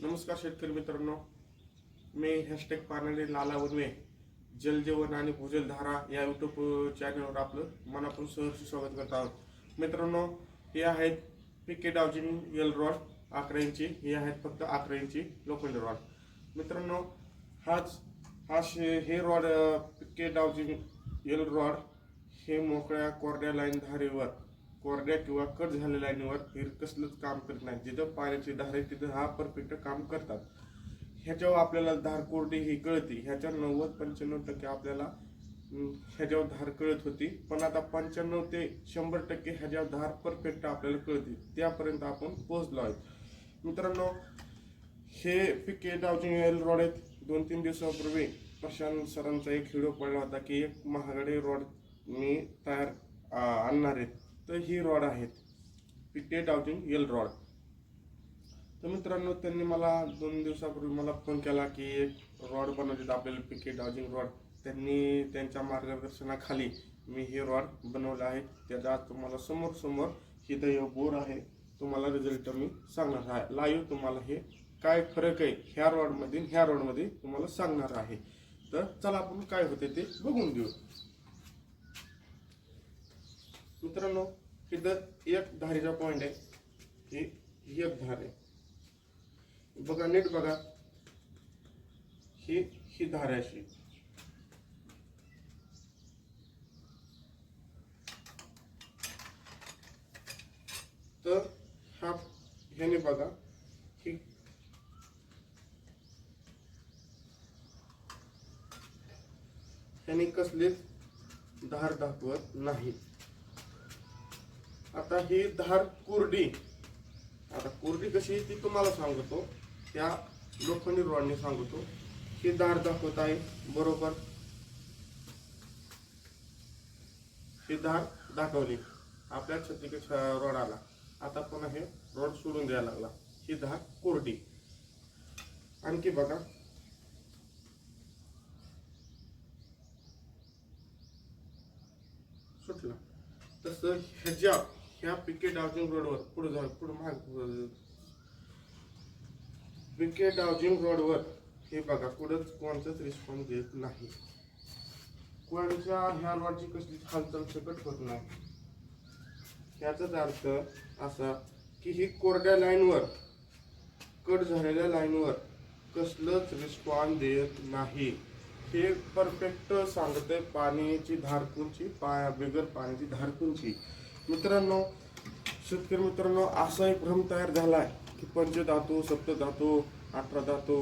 नमस्कार शेतकरी मित्रांनो. मी हॅशटॅग पाण्याने लाला वनवे जलजीवन आणि भूजलधारा या यूट्यूब चॅनलवर आपलं मनापासून सहर्ष स्वागत करत आहोत. मित्रांनो हे आहेत पिके डावजिंग यल रॉड अकरा इंची हे आहेत फक्त अकरा इंची लोखंड रॉड मित्रांनो हाच हा शे हे रॉड पिके डावजिंग यल रॉड हे मोकळ्या कोरड्या लाईन धारेवर कोरड्या किंवा कट झालेल्या लाईनवर हे कसलंच काम करत नाही. जिथं पाण्याची धार आहे तिथं हा परफेक्ट काम करतात. ह्याच्यावर आपल्याला धार कोरडी ही कळते. ह्याच्या नव्वद पंच्याण्णव टक्के आपल्याला ह्याच्यावर धार कळत होती. पण आता पंच्याण्णव ते शंभर टक्के ह्याच्यावर धार परफेक्ट आपल्याला कळते. त्यापर्यंत आपण पोहोचलो आहे. मित्रांनो हे पिके डावजिंग रॉड आहेत. दोन तीन दिवसापूर्वी प्रशांत सरांचा एक व्हिडिओ पडला होता की एक महागडे रॉड मी तयार आणणार आहेत. तर ही रॉड आहेत. पिटे डाउजिंग एल रॉड तर मित्रांनो त्यांनी मला दोन दिवसापूर्वी मला फोन केला की एक रॉड बनवलेत आपल्याला पिके डाउजिंग रॉड त्यांनी त्यांच्या मार्गदर्शनाखाली मी हे रॉड बनवलं आहे. त्याचा आज तुम्हाला समोर समोर ही दय बोर आहे. तुम्हाला रिझल्ट मी सांगणार आहे. लाईव्ह तुम्हाला हे काय फरक आहे ह्या रॉडमध्ये ह्या रॉडमध्ये तुम्हाला सांगणार आहे. तर चला आपण काय होते ते बघून घेऊ. मित्रांनो इथं एक धारीचा पॉईंट आहे. ही ही एक धार आहे. बघा नीट बघा. ही ही धार आहे अशी. तर हा ह्याने बघा. ही ह्याने कसलीच धार दाखवत नाही. आता ही धार कोरडी. आता कोरडी कशी आहे ती तुम्हाला सांगतो. त्या लोखंडी रोडनी सांगतो. ही धार दाखवत आहे बरोबर? ही धार दाखवली. आपल्या छत्तीके रोड आला आता पुन्हा हे रोड सोडून द्यायला लागला. ही धार कोरडी. आणखी बघा. सुटला. तसं ह्याच्या ह्या पिके डावजिंग रोडवर पुढे जाऊ पुढे माग पिके डावजिंग रोडवर हे बघा कुठंच कोणताच रिस्पॉन्स घेत नाही. कोणाच्या ह्या रोडची कसली हालचाल सकट होत नाही. ह्याचाच अर्थ असा की ही कोरड्या लाईनवर कट झालेल्या लाईनवर कसलंच रिस्पॉन्स देत नाही. हे परफेक्ट सांगते पाण्याची धारकुंची पा बिगर पाण्याची धारकुंची. मित्रांनो शेतकरी मित्रांनो असा एक भ्रम तयार झाला आहे की पंचधातू सप्तधातू अठरा धातू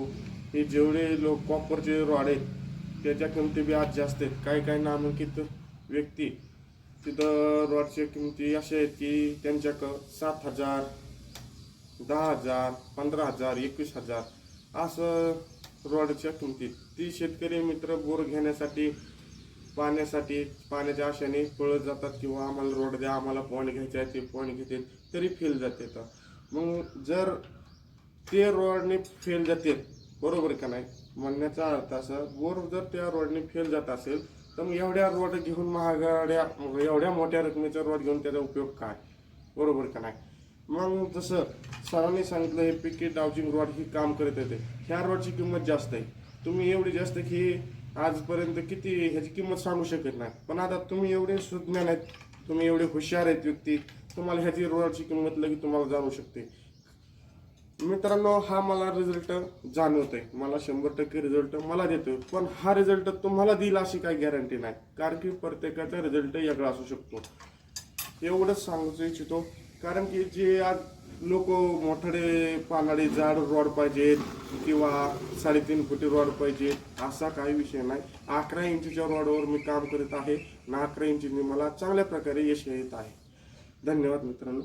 हे जेवढे लोक कॉपरचे रॉड आहेत त्याच्या किमती बी आज जास्त आहेत. काही काही नामांकित व्यक्ती तिथं रॉडच्या किमती अशा आहेत की त्यांच्याकडं सात हजार दहा हजार पंधरा हजार एकवीस हजार असं रॉडच्या किमती ती शेतकरी मित्र बोर घेण्यासाठी पाण्यासाठी पाण्याच्या आशेने पळत जातात किंवा आम्हाला रोड द्या आम्हाला पॉईंट घ्यायचं आहे ते पॉईंट घेते तरी फेल जाते तर. मग जर ते रोडने फेल जाते बरोबर का नाही? म्हणण्याचा अर्थ असा बोर जर त्या रोडने फेल जात असेल तर मग एवढ्या रोड घेऊन महागड्या एवढ्या मोठ्या रकमेचा रोड घेऊन त्याचा उपयोग काय? बरोबर का नाही? मग जसं सरांनी सांगितलं हे पिके डावजिंग रोड ही काम करत येते. ह्या रोडची किंमत जास्त आहे. तुम्ही एवढी जास्त की आजपर्यंत किती ह्याची किंमत सांगू शकत नाही. पण आता तुम्ही एवढे सुज्ञान आहेत तुम्ही एवढे हुशार आहेत व्यक्ती तुम्हाला ह्याची रोडची किंमत लगेच तुम्हाला जाणू शकते. मित्रांनो हा मला रिझल्ट जाणवतोय. मला शंभर टक्के रिझल्ट मला देतोय. पण हा रिझल्ट तुम्हाला देईल अशी काही गॅरंटी नाही. कारण की प्रत्येकाचा रिझल्ट वेगळा असू शकतो. एवढंच सांगू इच्छितो. कारण की जे आज लोक मोठे पानाडे जाड रॉड पाहिजेत किंवा साडेतीन फुटी रॉड पाहिजेत असा काही विषय नाही. अकरा इंचीच्या रॉडवर मी काम करत आहे आणि अकरा इंचीने मला चांगल्या प्रकारे यश येत आहे. धन्यवाद मित्रांनो.